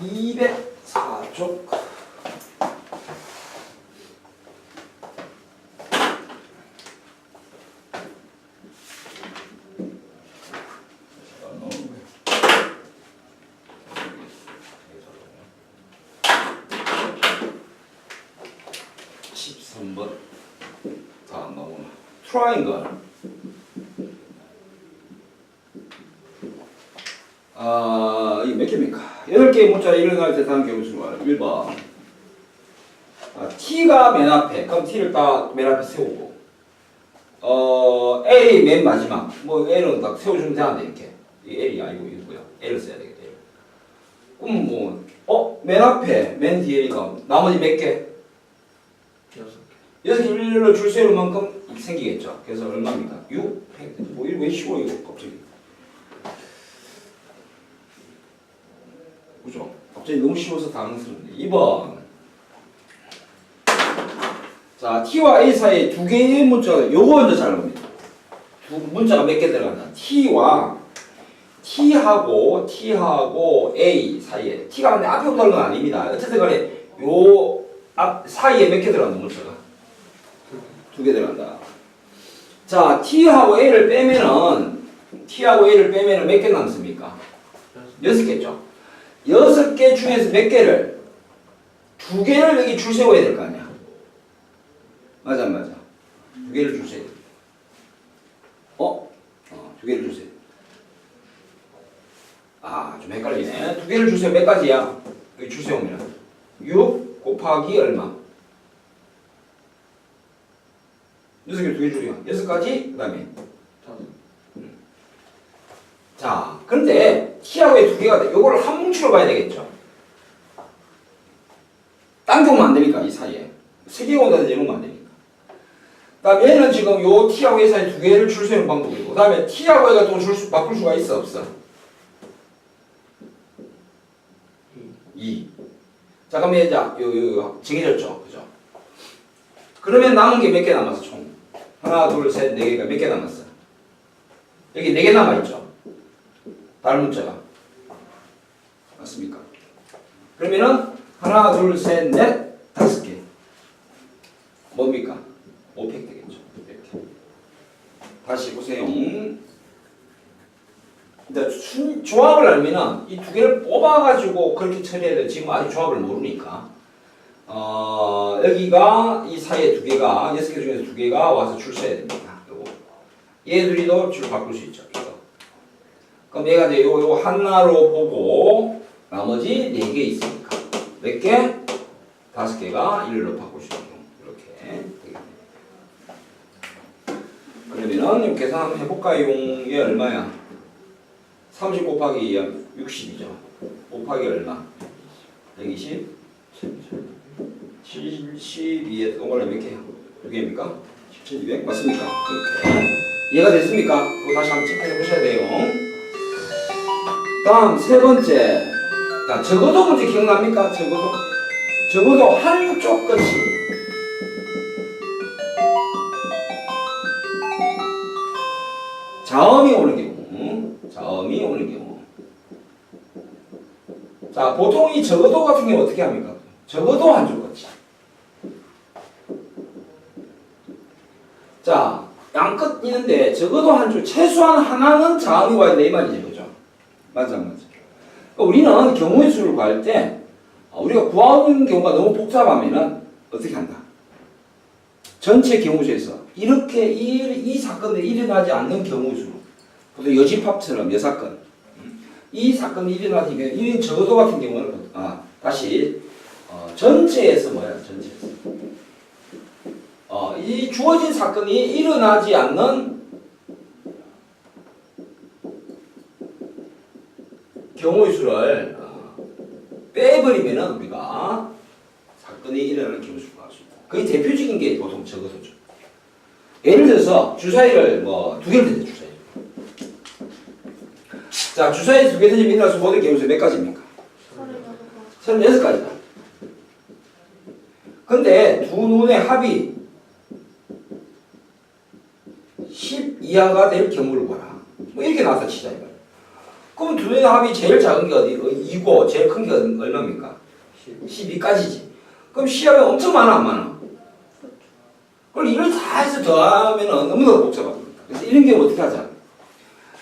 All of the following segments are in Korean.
204쪽. 십삼 번. 다 안 나오나 트라이앵글 아, 이게 몇 개입니까? 여덟 개의 문자 일어날 때 다음 경우 수가 1번. 아, T가 맨 앞에. 그럼 T를 딱 맨 앞에 세우고. 어, L이 맨 마지막. 뭐 L은 딱 세워주면 되는데 이렇게. 이 L이 아니고 이거고요. L을 써야 되겠다. L. 그럼 뭐, 어, 맨 앞에, 맨 뒤에 니까 나머지 몇 개? 여섯 여섯 개 일렬로 줄 세울 만큼 생기겠죠. 그래서 얼마입니까? 6? 뭐, 이거 왜 쉬워, 이거 갑자기. 그죠? 갑자기 너무 쉬워서 당황스럽네. 2번. 자, T와 A 사이에 두 개의 문자가, 요거 먼저 잘 봅니다. 두 문자가 몇 개 들어간다. T와 T하고 T하고 A 사이에 T가 근데 앞에 붙는 건 아닙니다. 어쨌든 간에 요 앞 사이에 몇 개 들어간다 문자가? 두 개 들어간다. 자, T하고 A를 빼면은 T하고 A를 빼면은 몇 개 남습니까? 여섯 개죠. 여섯 개 중에서 몇 개를 두 개를 여기 줄 세워야 될 거 아니야. 맞아, 안 맞아. 두 개를 줄 세워. 어? 어, 두 개를 줄 세워. 아, 좀 헷갈리네. 두 개를 줄 세워 몇 가지야? 여기 줄 세우면 6 곱하기 얼마? 여섯 개 두개 줄이야. 여섯 가지 그 다음에 다섯 자, 그런데 T하고 A 두 개가 돼. 요거를 한 뭉치로 봐야 되겠죠. 당겨오면 안 되니까, 이 사이에. 세 개가 온다든지 이러면 안 되니까. 그 다음 얘는 지금 요 T하고 A 사이 두 개를 줄 세우는 방법이고, 그 다음에 T하고 A가 또 줄 수, 바꿀 수가 있어, 없어? 2. 자, 그러면 이제 요, 요, 요, 정해졌죠. 그죠? 그러면 남은 게 몇 개 남았어, 총? 하나, 둘, 셋, 네 개가 몇 개 남았어? 여기 네 개 남아있죠? 다른 문자가 맞습니까? 그러면은 하나 둘셋넷 다섯 개 뭡니까? 5팩 되겠죠 이렇게 다시 보세요. 근데 순, 조합을 알면은 이 두 개를 뽑아가지고 그렇게 처리해야 돼 지금 아직 조합을 모르니까. 어, 여기가 이 사이에 두 개가 여섯 개 중에서 두 개가 와서 줄 서야 됩니다. 요거 얘들이도 줄 바꿀 수 있죠 이거 그럼 얘가 이제 요, 요 하나로 보고 나머지 네 개 있으니까 몇 개? 다섯 개가 일로 바꿀 수 있는 이렇게 그러면은 계산 한번 해볼까요? 얘 얼마야? 30 곱하기 60이죠. 곱하기 얼마? 120? 72에 동그라미 몇 개야? 두 개입니까? 1,200 맞습니까? 이해가 됐습니까? 그거 다시 한번 체크해 보셔야 돼요. 다음 세 번째. 자, 적어도 문제 기억납니까? 적어도. 적어도 한쪽 끝이. 자음이 오는 경우. 자음이 오는 경우. 자, 보통 이 적어도 같은 경우 어떻게 합니까? 적어도 한쪽 끝이. 자, 양끝 있는데 적어도 한쪽, 최소한 하나는 자음이 와야 돼, 이 말이지, 그죠? 맞아, 맞아. 그러니까 우리는 경우의 수를 구할 때 어, 우리가 구하는 경우가 너무 복잡하면은 어떻게 한다? 전체 경우수에서 이렇게 이, 이 사건이 일어나지 않는 경우 수, 보통 여집합처럼 여사건, 음, 이 사건이 일어나지 않는 이런 적어도 같은 경우는 아 다시 어, 전체에서 뭐야 전체에서 어, 이 주어진 사건이 일어나지 않는 경우의 수를 어, 빼버리면은 우리가 사건이 일어나는 경우 수가 할수 있다. 거의 대표적인 게 보통 적어도죠. 예를 들어서 주사위를 뭐 두 개를 던져 주사위. 자 주사위 두개 던지면 일어날 수 모든 경우 수몇 가지입니까? 서른여섯 36가지다. 근데 두 눈의 합이 10 이하가 될 경우를 봐라. 뭐 이렇게 나왔다 치자 이거. 그럼 두 개의 합이 제일 작은 게 어디? 2고 제일 큰 게 얼마입니까? 12까지지. 그럼 시합이 엄청 많아 안 많아? 이걸 다 해서 더하면 너무나 복잡합니다. 그래서 이런 경우 어떻게 하자?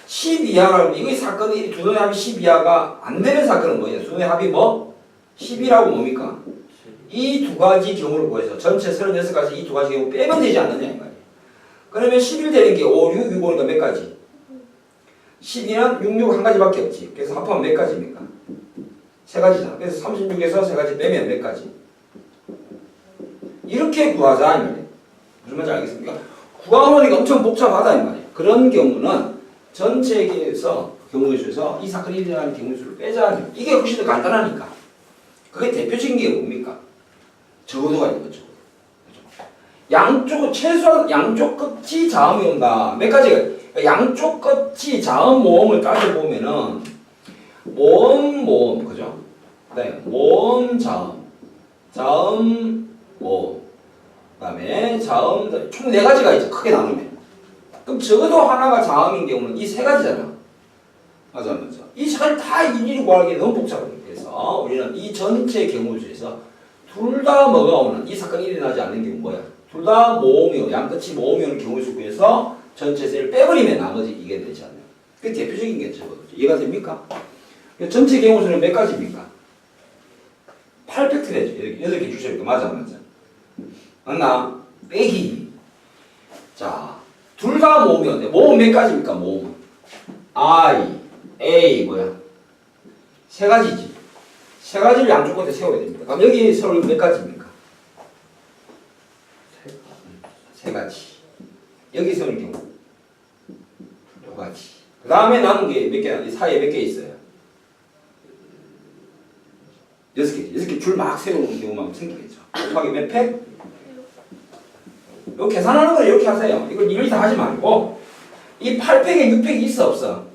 10 이하라고 이거 사건이 두 돈의 합이 10 이하가 안 되는 사건은 뭐예요? 두 돈의 합이 뭐? 10이라고 뭡니까? 이 두 가지 경우를 구해서 전체 36가지 이 두 가지 경우 빼면 되지 않느냐. 그러면 11 되는 게 5, 6, 6, 5니까 몇 가지? 12는 6, 6 한 가지밖에 없지. 그래서 합하면 몇 가지입니까? 세 가지잖아. 그래서 36에서 세 가지 빼면 몇 가지? 이렇게 구하자. 무슨 말인지 알겠습니까? 구하려니까 엄청 복잡하다 이 말이에요. 그런 경우는 전체에서 경우의 수에서 이 사건이 일어나는 경우의 수를 빼자. 이게 훨씬 더 간단하니까. 그게 대표적인 게 뭡니까? 적어도가 있는 거죠. 양쪽 최소한 양쪽 끝이 자음이 온다. 몇 그러니까 양쪽 끝이 자음 모음을 따져 보면은 모음 모음 그죠? 네, 모음 자음 자음 모음 그 다음에 자음 총 네 가지가 있죠. 크게 나누면. 그럼 적어도 하나가 자음인 경우는 이 세 가지잖아. 맞아, 맞아. 이 세 가지 다 일일이 구하기 너무 복잡합니다. 그래서 우리는 이 전체 경우 중에서 둘 다 뭐가 오는 이 사건이 일어나지 않는 경우 뭐야? 둘 다 모음이요. 양끝이 모음이 오는 경우 수에서 전체 세를 빼버리면 나머지 이게 되지 않나요? 그게 대표적인 게 적어도 이해가 됩니까? 전체 경우 수는 몇 가지입니까? 8팩트 되죠. 여덟- 여덟 개 주셔니까 맞아, 맞아. 맞나? 빼기. 자, 둘 다 모음이었네. 모음 몇 가지입니까? 모음은. I, A 뭐야? 세 가지지. 세 가지를 양쪽 끝에 세워야 됩니다. 그럼 여기 서울 몇 가지입니까? 세 가지. 여기 세우는 경우 두 가지. 그 다음에 남은 게 몇 개, 이 사이에 몇 개 있어요? 여섯 개. 여섯 개 줄 막 세우는 경우만 생기겠죠. 곱하기 몇 팩? 이거 계산하는 걸 이렇게 하세요. 이걸 일일이 다 하지 말고 이 8팩에 6팩이 있어 없어?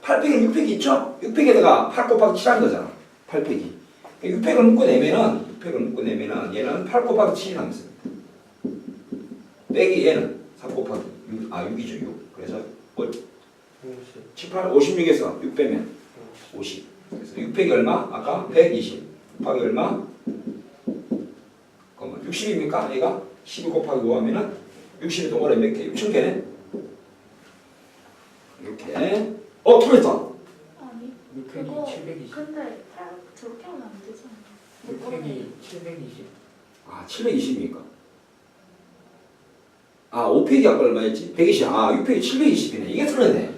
8팩에 6팩이 있죠? 6팩에다가 8 곱하기 7 하는 거잖아. 8팩이. 6팩을 묶어내면은 6팩을 묶어내면은 얘는 8 곱하기 7이 남습니다. 빼기 얘는 3 곱하기 6, 아 6이죠 6. 그래서 7, 8, 56에서 6 빼면 50. 그래서 6팩이 얼마? 아까 120. 곱하기 얼마? 잠깐만 60입니까? 얘가 12 곱하기 5 하면은 60이 동그라미 몇 개? 6천 개네. 이렇게. 어, 틀렸다. 아니 6팩이 그거 720. 근데 팔 저렇게 하면 안 되지 않나? 6팩이 720. 아, 720입니까? 아, 5팩이 아까 얼마였지? 120. 아, 6팩이 720이네. 이게 틀렸네.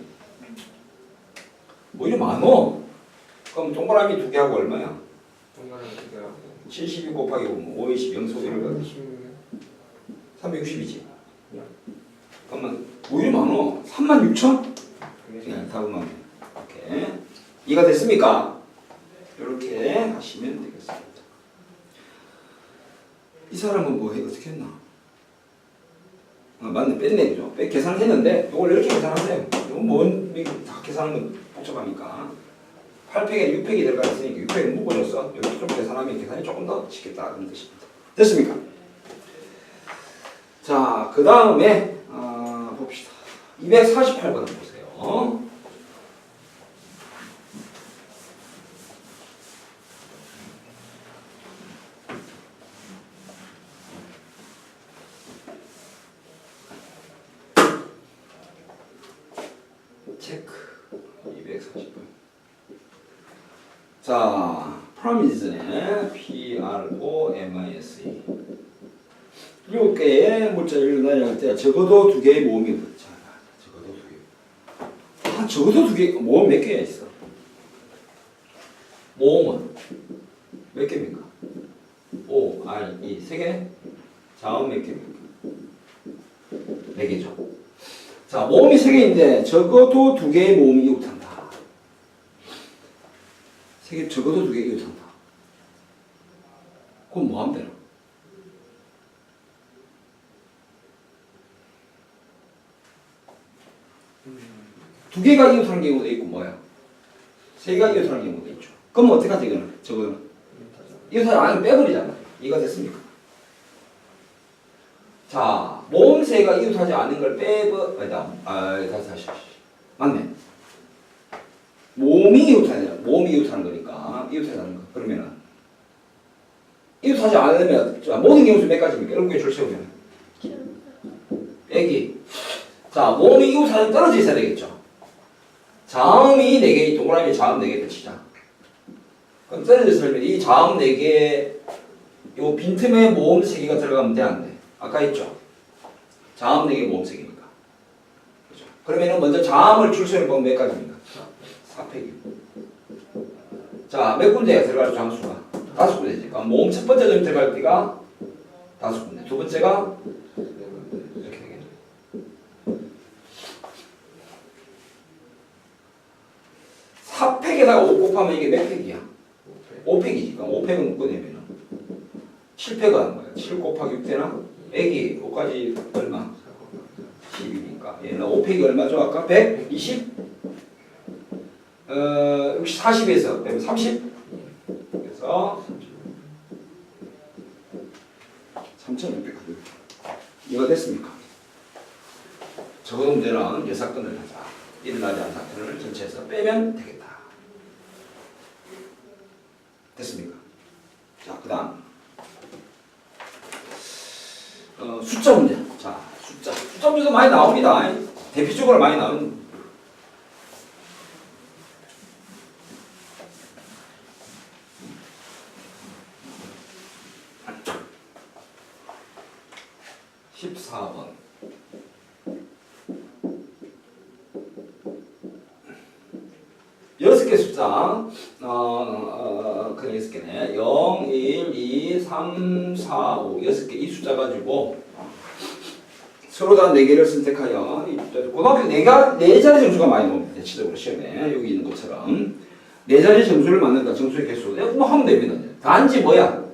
뭐 이리 많어? 그럼 동그라미 두 개 하고 얼마야? 동그라미 두 개하고. 72 곱하기 5, 5, 20, 0 소리를 가 36. 360이지. 야. 잠깐만, 뭐 이리 많어? 3만 6천? 그게 그냥 답은 이렇게. 이해가 됐습니까? 이렇게 하시면 되겠습니다. 이 사람은 뭐 해? 어떻게 했나? 아, 맞네. 뺐네. 그죠? 빼, 계산을 했는데, 이걸 이렇게 계산하세요. 이건 뭔, 이거 다 계산하는 건 복잡하니까. 8팩에 6팩이 들어가 있으니까 6팩을 묶어줬어. 여기 좀 계산하면 계산이 조금 더 쉽겠다. 그런 뜻입니다. 됐습니까? 자, 그 다음에, 아, 봅시다. 248번 보세요. 체크 240번. 자, promise네 P R O M I S E. 일곱 개의 문자를 나열할 때 적어도 두 개의 모음이 붙잖아. 적어도 두 개. 아, 적어도 두 개. 모음 몇 개가 있어? 모음은 몇 개입니까? O, R, E 세 개. 자음 몇 개입니까? 네 개죠. 자, 모음이 세 개인데 적어도 두 개의 모음이 이웃한다. 세개 적어도 두 개 이웃한다. 그럼 뭐 하면 되나? 두 개가 이웃하는 경우도 있고 뭐야? 세 개가 이웃하는 경우도 있죠. 그럼 어떻게 하지 이거는? 저거는 이웃하지 않으면 빼버리잖아. 이거 됐습니까? 자, 모음새가 이웃하지 않은 걸 빼버 아니다. 아, 다시 다시. 다시. 맞네. 몸이 이웃하냐? 몸이 이웃하는 거니까 이웃하는 거. 그러면은 이웃하지 않으면 자, 모든 경우수 몇 가지입니까? 이런 게줄 세우면 빼기. 자, 몸이 이웃하는 떨어져 있어야 되겠죠. 자음이 4개, 동그라미 자음 4개 치자. 그럼 떨어져 있으면 이 자음 4개, 요 빈틈에 모음 3개가 들어가면 돼, 안 돼? 아까 했죠? 자음 4개, 모음 3개니까. 그죠? 그러면은 먼저 자음을 줄 세우는 방법 몇 가지입니까? 4팩이. 자, 몇 군데가 들어갈 장수가? 다섯 군데지. 그럼 모음 첫 번째 점 들어갈 때가 다섯 군데. 두 번째가 이렇게 되겠네. 사팩에다가 5 곱하면 이게 몇 팩이야? 5팩이지. 그럼 5팩은 묶어내면은 7팩은 하는 거야. 7 곱하기 6 되나? 빼기 5까지 얼마? 10이니까 얘는 5팩이 얼마죠? 아까 120? 어, 혹시 40에서 빼면 30? 그래서 3,600 이거 됐습니까? 적어 문제는 여사건을 하자. 일어나지 않은 사건을 전체에서 빼면 되겠다. 됐습니까? 자, 그 다음. 어, 숫자 문제. 자, 숫자. 숫자 문제도 많이 나옵니다. 대표적으로 많이 나오는. 십사 번 여섯 개 숫자, 어, 어, 그 여섯 개네. 0, 1, 2, 3, 4, 5. 여섯 개 이 숫자 가지고 서로 다네 개를 선택하여 이 고등학교 네가 네 자리 점수가 많이 나옵니다. 대체적으로 시험에 여기 있는 것처럼 네 자리 점수를 맞는다. 점수의 개수. 네, 뭐 하면 됩니다. 단지 뭐야?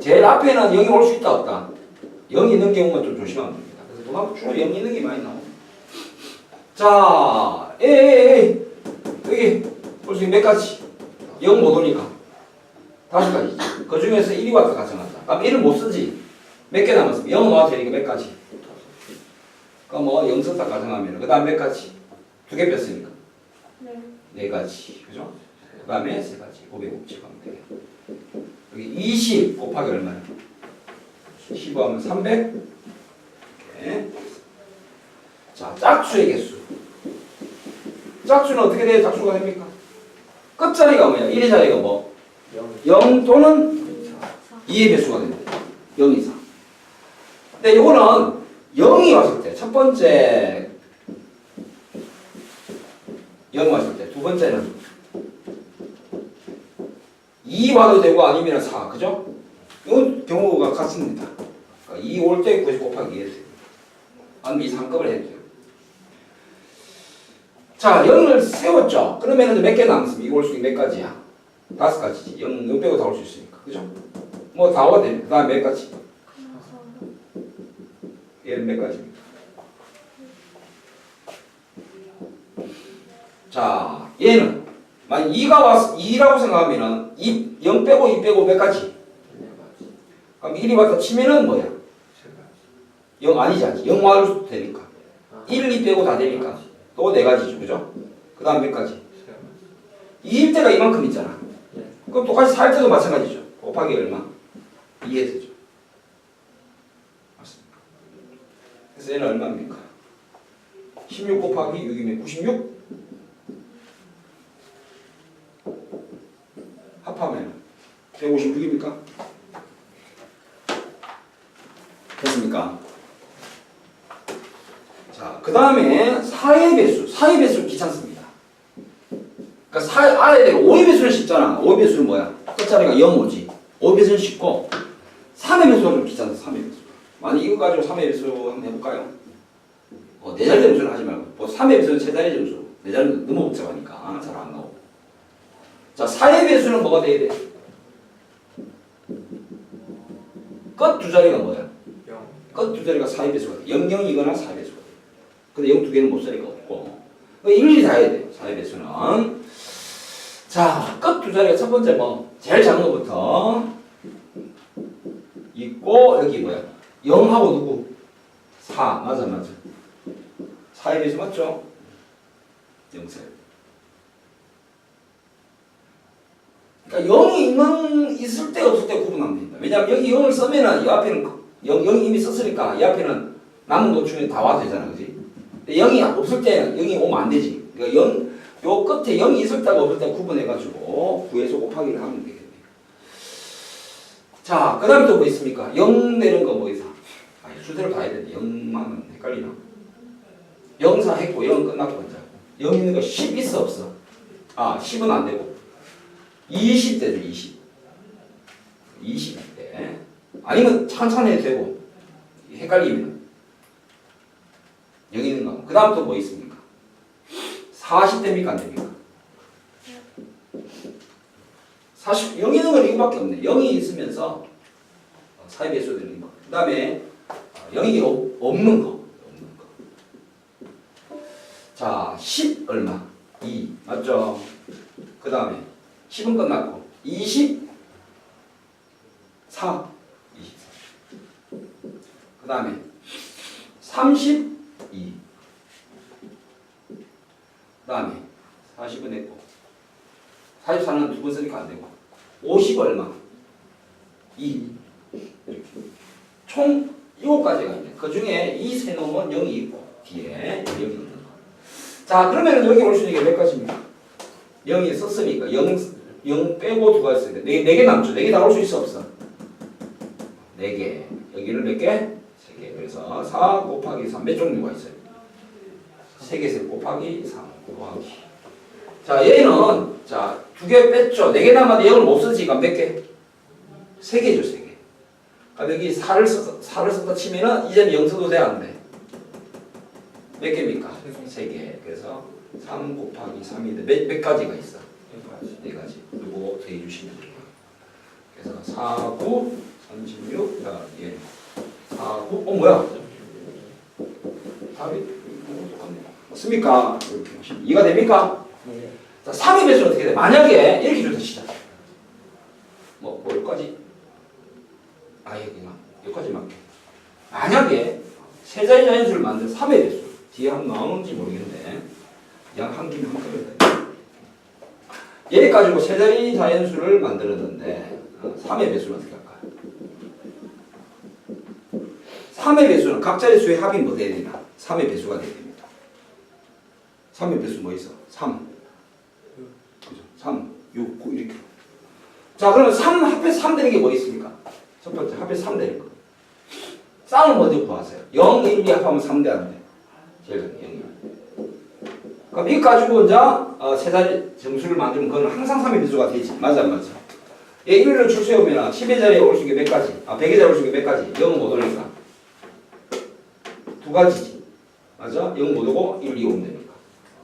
제일 앞에는 0이 올 수 있다 없다. 0이 있는 경우만 좀 조심하면 됩니다. 그래서 고등학교 주로 0이 있는 게 많이 나옵니다. 자, 에에에 여기 볼수 있는 몇 가지? 0 못 오니까 다섯 가지. 그 중에서 1이 왔다 가정한다. 그럼 1을 못 쓰지. 몇 개 남았어? 0 나와도 되니까 몇 가지? 그럼 뭐 0 썼다 가정하면 그 다음 몇 가지? 두 개 뺐으니까 네. 네 가지. 그죠? 그 다음에 세 가지. 550 하면 돼. 여기 20 곱하기 얼마야? 15 하면 300. 이렇게. 자, 짝수의 개수. 짝수는 어떻게 돼야 짝수가 됩니까? 끝자리가 뭐야? 1의 자리가 뭐? 0 또는 2의 배수가 된다. 0 이상. 근데 이거는 0이 왔을 때, 첫 번째 0 왔을 때, 두 번째는 2 와도 되고 아니면 4, 그죠? 이건 경우가 같습니다. 그러니까 2올 때 90 곱하기 2 해도 돼요. 아니면 이 상급을 해도 돼요. 자, 0을 세웠죠? 그러면은 몇개 남았습니까? 이거 올수 있는 몇 가지야? 다섯 가지지. 0, 0 빼고 다 올 수 있으니까. 그죠? 뭐 다 와도 돼. 그 다음 몇 가지? 얘는 몇 가지입니까? 자, 얘는 만약 2가 왔 2라고 생각하면은 2, 0 빼고 2 빼고 몇 가지? 그럼 1이 왔다 치면은 뭐야? 0 아니지. 0 와도 되니까. 1, 2 빼고 다 되니까. 또 네 가지죠. 그죠? 그 다음 몇 가지? 2일 때가 이만큼 있잖아. 그럼 똑같이 4일 때도 마찬가지죠. 곱하기 얼마? 2에 되죠. 맞습니까? 그래서 얘는 얼마입니까? 16 곱하기 6이면 96? 합하면 156입니까? 됐습니까? 자, 그 다음에 4의 배수. 4의 배수 귀찮습니다. 그러니까 4, 알아야 돼. 5의 배수는 쉽잖아. 5의 배수는 뭐야? 끝자리가 0, 5지. 5의 배수는 쉽고 3의 배수가 좀 귀찮아. 3의 배수. 만약 이거 가지고 3의 배수 한번 해볼까요? 어, 네 자리 점수는 하지 말고 뭐 3의 배수는 세 자리 점수. 네 자리는 너무 복잡하니까 잘안 나오고. 자, 4의 배수는 뭐가 돼야 돼? 끝 두 자리가 뭐야? 끝 두 자리가 4의 배수가 돼. 0, 0이거나 4의 배수가 돼. 근데 0두 개는 못 자리가 없고. 일일이 다 해야 돼요. 4의 배수는. 자, 끝두 자리가 첫 번째 뭐, 제일 작은 것부터 있고, 여기 뭐야? 0하고 누구? 4. 맞아, 맞아. 4의 배수 맞죠? 영세. 그러니까 0이 있는 있을 때 없을 때 구분하면 됩니다. 왜냐하면 여기 0을 쓰면은 이 앞에는 0, 0이 이미 썼으니까 이 앞에는 남은 노충이 다 와도 되잖아, 그지? 0이 없을 때는 0이 오면 안 되지. 그러니까 0, 요 끝에 0이 있을 때가 없을 때 구분해가지고 구해서 곱하기를 하면 되겠네. 자, 그 다음에 또 뭐 있습니까? 0 내는 거 뭐 있어? 아, 수대로 가야 되는데 0만 헷갈리나? 0사 했고 0 끝났고 이제 0 있는 거10 있어 없어? 아 10은 안 되고 20 되죠 20 20 때. 아니면 천천히 해도 되고 헷갈리 면0 있는 거. 그 다음 또 뭐 있습니까? 40 됩니까 안 됩니까? 40, 0 있는 건 이거밖에 없네. 0이 있으면서 사이 배수 되는 거. 그 다음에 0이 없는 거. 없는 거. 자, 10 얼마? 2. 맞죠? 그 다음에 10은 끝났고 20 4 24. 그 다음에 32. 그 다음에 40은 했고 44는 두 번 쓰니까 안 되고 50 얼마? 2. 이렇게. 총 7가지가 있네. 그 중에 이 세 놈은 0이 있고 뒤에 0이 있는 거. 자, 그러면 여기 올 수 있는 게 몇 가지입니까? 0이 썼으니까 0, 0 빼고 두 가지 써야 돼. 4, 개 남죠. 4개 다 올 수 있어 없어? 4개. 여기는 몇 개? 3개. 그래서 4 곱하기 3 몇 종류가 있어요? 3개 곱하기 3 곱하기 자, 얘는 자, 두 개 뺐죠. 네개 남았는데 0을 못 쓰니까 몇 개? 세 개죠, 세 개. 그럼 여기 4를 써서 4를 썼다 치면은 이제는 0 써도 돼, 안 돼? 몇 개입니까? 세 개. 그래서 3 곱하기 3인데 몇, 몇 가지가 있어? 네 가지. 그리고 더해 주시면 돼요. 그래서 4, 9, 36, 야, 예. 4, 9, 어, 뭐야? 답이. 맞습니까? 이렇게 하시면 이해가 됩니까? 네. 자, 3의 배수는 어떻게 돼? 만약에 이렇게 시작. 뭐, 뭐 여기까지? 아, 여기나. 여기까지 맞게. 만약에 세 자리 자연수를 만든 3의 배수. 뒤에 한번 나오는지 모르겠는데. 양한 김에 한 컵을 얘 가지고 세 자리 자연수를 만들었는데, 어, 3의 배수는 어떻게 할까요? 3의 배수는 각 자릿수의 합이 뭐 돼야 되나? 3의 배수가 돼야 됩니다. 3의 배수 뭐 있어? 3. 그죠? 3, 6, 9 이렇게. 자, 그러면 3 합해서 3 되는 게 뭐 있습니까? 첫 번째 합해서 3 되는 거. 쌍을 먼저 구하세요. 0, 1, 2 합하면 3 돼, 안 돼? 제일 0, 1. 그럼 이거 가지고 이제 어, 세 자리 점수를 만들면 그건 항상 3의 비수가 되지. 맞아, 안 맞아? 얘 1을 줄 세우면 10의 자리에 올 수 있는 게몇 가지? 아, 100의 자리에 올 수 있는 게몇 가지? 0은 못 오니까. 두 가지지. 맞아? 0 못 오고 1, 2 오면 되니까.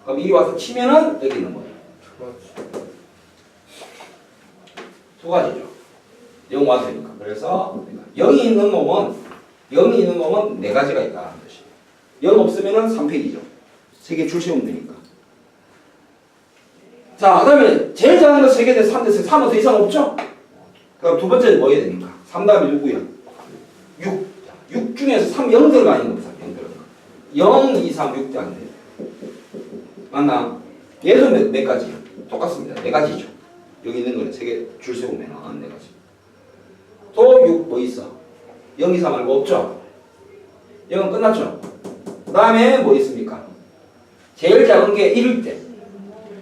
그럼 1이 와서 치면은 여기 있는 거예요. 두 가지죠. 0 와도 되니까. 그래서 0이 있는 놈은 0이 있는 놈은 네 가지가 있다는 뜻이에요. 0 없으면은 3팩이죠. 세개줄 세우면 되니까. 자, 그 다음에 제일 작은 거 3개 대3 됐어요. 3은 더 이상 없죠? 그럼 두 번째는 뭐 해야 됩니까? 3 다음에 누구야? 6. 6 중에서 3, 0 들어가 있는 거죠. 0 들어가. 0, 2, 3, 6대 안 돼. 맞나? 얘도 몇, 몇 가지? 똑같습니다. 네 가지죠. 여기 있는 거는 세개줄 세우면 네 가지. 또 6 뭐 있어? 0, 2, 3 말고 없죠? 0은 끝났죠? 그 다음에 뭐 있습니까? 제일 작은 게 1일 때.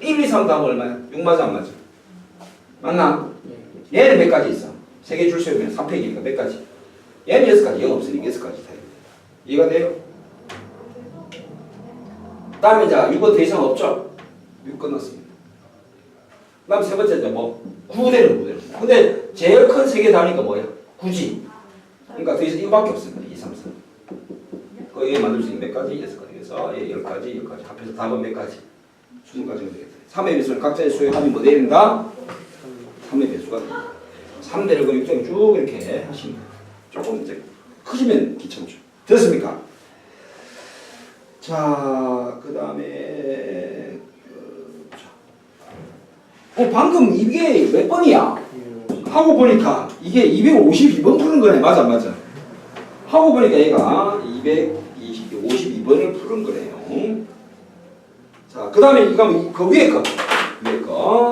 1, 2, 3 다음 얼마야? 6 맞아 안 맞아? 맞나? 얘는 몇 가지 있어? 세 개 줄 세우면 3팩이니까 몇 가지? 얘는 6가지, 0 없으니까 6가지 다. 이해가 돼요? 그 다음에 자 6은 더 이상 없죠? 6 끝났습니다. 그 다음 세 번째 뭐 9대는 9대는 근데 제일 큰세개 다니까 뭐야? 9지 그러니까 더 이상 이거밖에 없습니다 2, 3, 4 그얘 만들 수 있는 몇 가지? 6가지 그래서 얘 10가지 10가지 합해서 답은 몇 가지? 20가지가 되겠다 3의 배수는 각자의 수의 합이 뭐 되는가? 3의 배수가 됩니다 3대를 그 6대를 쭉 이렇게 하시면 조금 이제 커지면 귀찮죠 됐습니까? 자, 그 다음에 어, 방금 이게 몇 번이야? 하고 보니까 이게 252번 푸는 거네. 맞아, 맞아. 하고 보니까 얘가 220, 52번을 푸는 거네요. 자, 그 다음에 이거 뭐, 그 위에 거. 위에 거.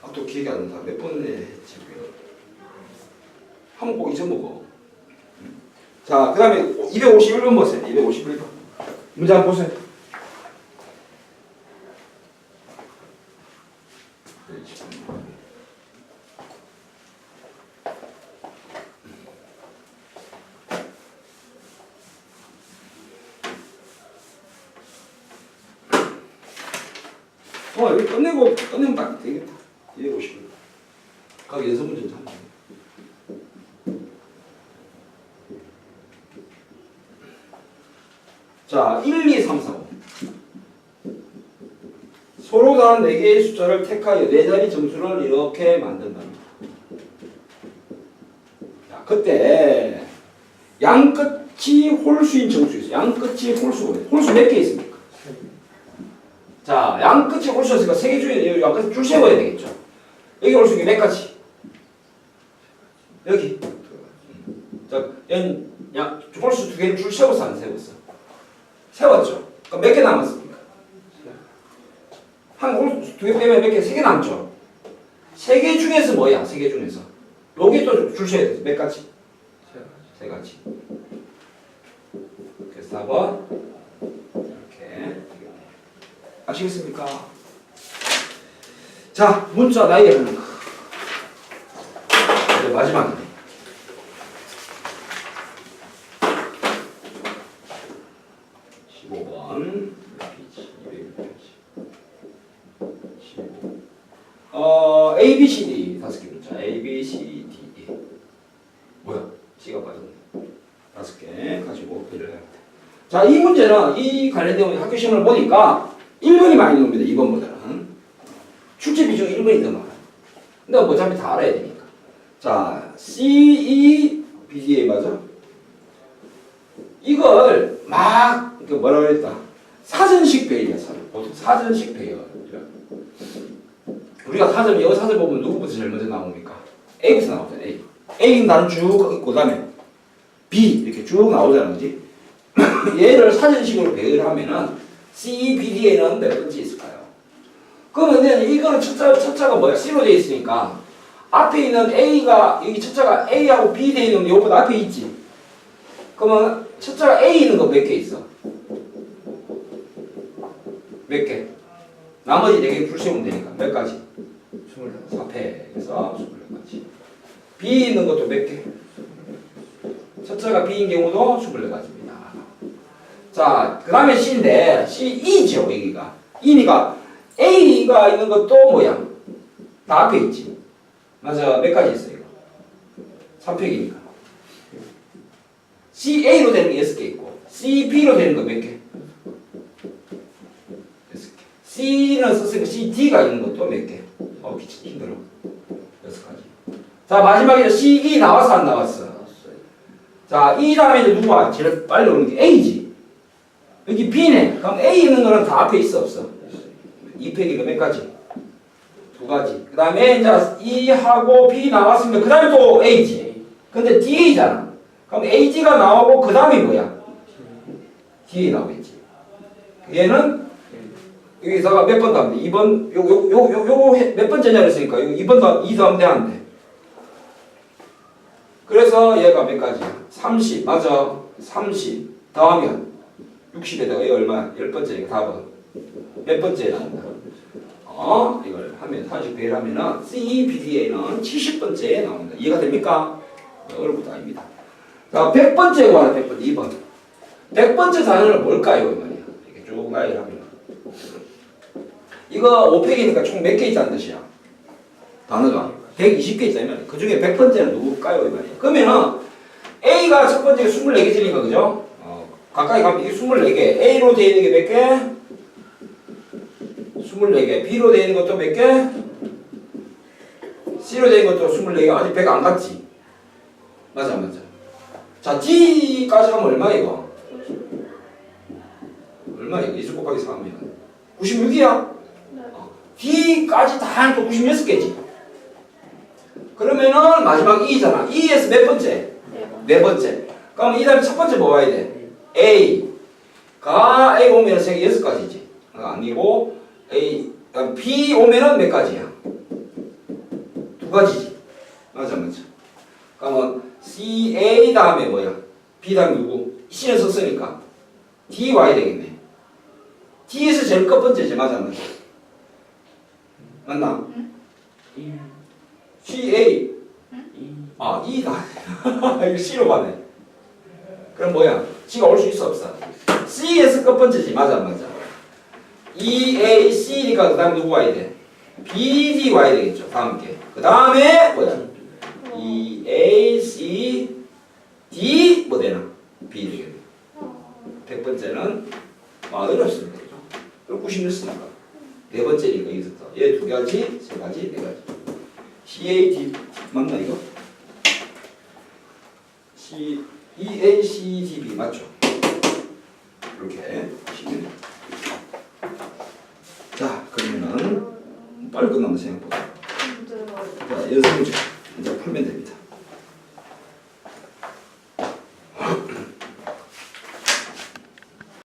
아, 또 기억이 안 난다. 몇 번에 했지. 한번 꼭 잊어먹어. 자, 그 다음에 251번 보세요. 251번. 문제 한번 보세요. 어, 여기 끝내고, 끝내면 딱 되겠다. 251. 각 연습 문제 좀하면 돼. 자, 1, 2, 3, 4, 5. 서로 다른 4개의 숫자를 택하여 4자리 점수를 이렇게 만든답니다. 자, 그때 양 끝이 홀수인 점수 있어요. 양 끝이 홀수. 홀수 몇 개 있습니까? 자, 양 끝이 홀수였으니까 3개 중에 양 끝에 줄 세워야 되겠죠. 여기 홀수 몇 가지? 여기. 자, 연, 양, 홀수 두 개를 줄 세웠어, 안 세웠어? 세웠죠. 그럼 몇개 남았습니까? 한 홀수 두개 빼면 몇 개? 세 개 남죠. 세 개 중에서 뭐야? 세 개 중에서. 여기 또줄 세야 돼. 몇 가지? 세 가지. 그래서 4번 이렇게 아시겠습니까? 자, 문자 나이 하는 거. 십오 번 어, A, B, C, D 다섯 개 문자. A, B, C, D. 뭐야? C가 빠졌네. 다섯 개 가지고 배를 해야 돼. 자, 이 문제는 이 관련된 학교 시험을 보니까 1번이 많이 나옵니다. 2번보다는. 출제 비중 1번이 더 많아요. 근데 어차피 다 알아야 되니까. 자, C, E, B, D, A 맞아? 이걸 막, 그 뭐라 그랬다. 사전식 배열이야, 사전. 사전식 배열. 우리가 사전, 영어 사전 보면 누구부터 제일 먼저 나옵니까? A부터 나오잖아, A. A 나는 쭉 있고, 그 다음에 B 이렇게 쭉 나오잖아, 그지? 얘를 사전식으로 배열 하면은 C, B, D에는 몇 번째 있을까요? 그러면 이거는 첫자, 첫자가 뭐야? C로 돼 있으니까 앞에 있는 A가 여기 첫자가 A하고 B 돼 있는 요보다 앞에 있지. 그러면 첫자가 A 있는 거 몇 개 있어? 몇 개? 나머지 네개 풀세우면 되니까 몇 가지? 4패에서 24가지. B 있는 것도 몇 개? 첫째가 B인 경우도 24가지입니다. 자, 그 다음에 C인데, C, E죠, 여기가. E니까 A가 있는 것도 뭐야? 다 앞에 있지. 맞아, 몇 가지 있어, 이거? 3팩이니까. CA로 되는 게 6개 있고, CB로 되는 거 몇 개? C는 썼으니까 CD가 있는 것도 몇 개? 어, 힘들어. 6가지. 자, 마지막에 CE 나왔어, 안 나왔어? 자, 이 다음에 이제 누가 제일 빨리 오는 게 A지. 여기 B네. 그럼 A 있는 거는 다 앞에 있어, 없어? 2팩이가 몇 가지? 두 가지. 그 다음에 이제 E하고 B 나왔으면 그 다음에 또 A지. 근데 DA잖아. 그럼 AG가 나오고 그 다음에 뭐야? DA 나오겠지. 얘는 여기서가 몇번 돼? 2번, 요, 요, 요, 요, 요거 몇 번째냐 그랬으니까 요 2번 더, 2 더하면 돼, 안 돼? 그래서 얘가 몇 가지야? 30, 맞아. 30 더하면 60에다가 얘 얼마야? 10번째니까 답은 몇 번째에 나온다? 어? 이걸 하면 40 배열하면은 CEBDA는 70번째에 나온다. 이해가 됩니까? 것도 아닙니다. 자, 100번째 구하라, 100번째. 2번. 100번째 단어는 뭘까요? 이 말이야. 이렇게 쭉 나열하면. 이거 5팩이니까 총 몇 개 있다는 뜻이야? 단어가 120개 있다면 그 중에 100번째는 누굴까요? 이 말이야. 그러면은 A가 첫 번째 24개 지니까 그죠? 어, 가까이 가면 이게 24개. A로 되어 있는 게 몇 개? 24개. B로 되어 있는 것도 몇 개? C로 되어 있는 것도 24개. 아직 100 안 갔지? 맞아, 맞아. 자, D까지 하면 얼마 이거? 얼마 이거? 2수 곱하기 4하면 96이야? 네. D까지 다 하니까 96개지. 그러면은 마지막 2잖아. 2에서 몇 번째? 네 번. 네 번째. 그럼 이 다음에 첫 번째 뭐 와야 돼? A. 가 A 오면은 세개 여섯 가지지. 아, 아니고 A 아, B 오면은 몇 가지야? 두 가지지. 맞아 맞아. 그러면 C A 다음에 뭐야? B 다음 누구? C는 썼으니까 D 와야 되겠네. D에서 제일 첫 번째지 맞아 맞아. 맞나? 일, C A 이, 아 E다. 이거 C로 가네. 그럼 뭐야? C가 올 수 있어 없어? C에서 첫 번째지 맞아 맞아. E A C니까 그 다음 누구 와야 돼? B D 와야 되겠죠 다음 게. 그 다음에 뭐야? E A C D 뭐 되나? B 되겠네. 백 번째는 아, 어렵습니다. 그죠? 그럼 96 쓰니까. 네 번째니까 여기서부터. 얘 두 가지, 세 가지, 네 가지. C A D 맞나 이거? C E A C D B 맞죠? 이렇게 하시면. 자 그러면은 빨리 끝나면 생각보다. 자 여섯 문제.